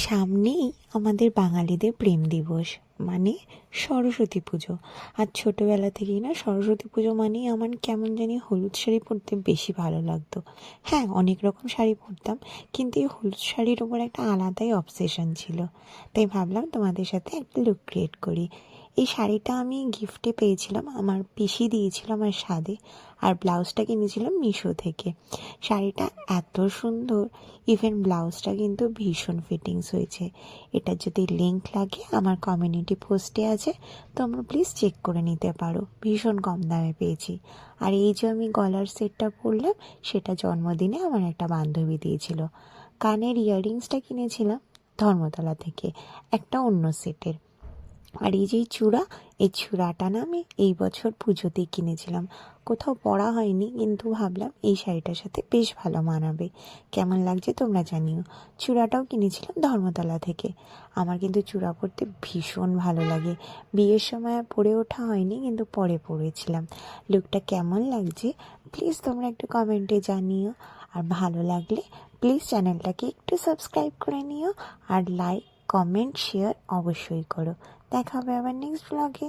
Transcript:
সামনেই আমাদের বাঙালিদের প্রেম দিবস মানে সরস্বতী পুজো। আর ছোটোবেলা থেকেই না, সরস্বতী পুজো মানেই আমার কেমন জানি হলুদ শাড়ি পরতে বেশি ভালো লাগতো। হ্যাঁ অনেক রকম শাড়ি পরতাম, কিন্তু এই হলুদ শাড়ির ওপর একটা আলাদাই অবসেশন ছিল। তাই ভাবলাম তোমাদের সাথে একটা লুক ক্রিয়েট করি। এই শাড়িটা আমি গিফটে পেয়েছিলাম, আমার পিসি দিয়েছিল আমার স্বাদে, আর ব্লাউজটা কিনেছিলাম মিশো থেকে। শাড়িটা এত সুন্দর ইভেন ব্লাউজটা কিন্তু ভীষণ ফিটিংস হয়েছে। এটার যদি লিঙ্ক লাগে, আমার কমিউনিটি পোস্টে আছে, তোমরা প্লিজ চেক করে নিতে পারো। ভীষণ কম দামে পেয়েছি। আর এই যে আমি গলার সেটটা পরলাম, সেটা জন্মদিনে আমার একটা বান্ধবী দিয়েছিল। কানের ইয়াররিংসটা কিনেছিলাম ধর্মতলা থেকে, একটা অন্য সেটের। আর এই যে চূড়া, এই চূড়াটা না আমি এই বছর পুজোতেই কিনেছিলাম। কোথাও পরা হয়নি, কিন্তু ভাবলাম এই শাড়িটার সাথে বেশ ভালো মানাবে। কেমন লাগছে তোমরা জানিও। চূড়াটাও কিনেছিলাম ধর্মতলা থেকে। আমার কিন্তু চূড়া পরতে ভীষণ ভালো লাগে। বিয়ের সময় পরে ওঠা হয়নি, কিন্তু পরে পরেছিলাম। লুকটা কেমন লাগছে প্লিজ তোমরা একটু কমেন্টে জানিও। আর ভালো লাগলে প্লিজ চ্যানেলটাকে একটু সাবস্ক্রাইব করে নিও। আর লাইক কমেন্ট শেয়ার অবশ্যই করো। দেখা হবে আবার নেক্সট ব্লগে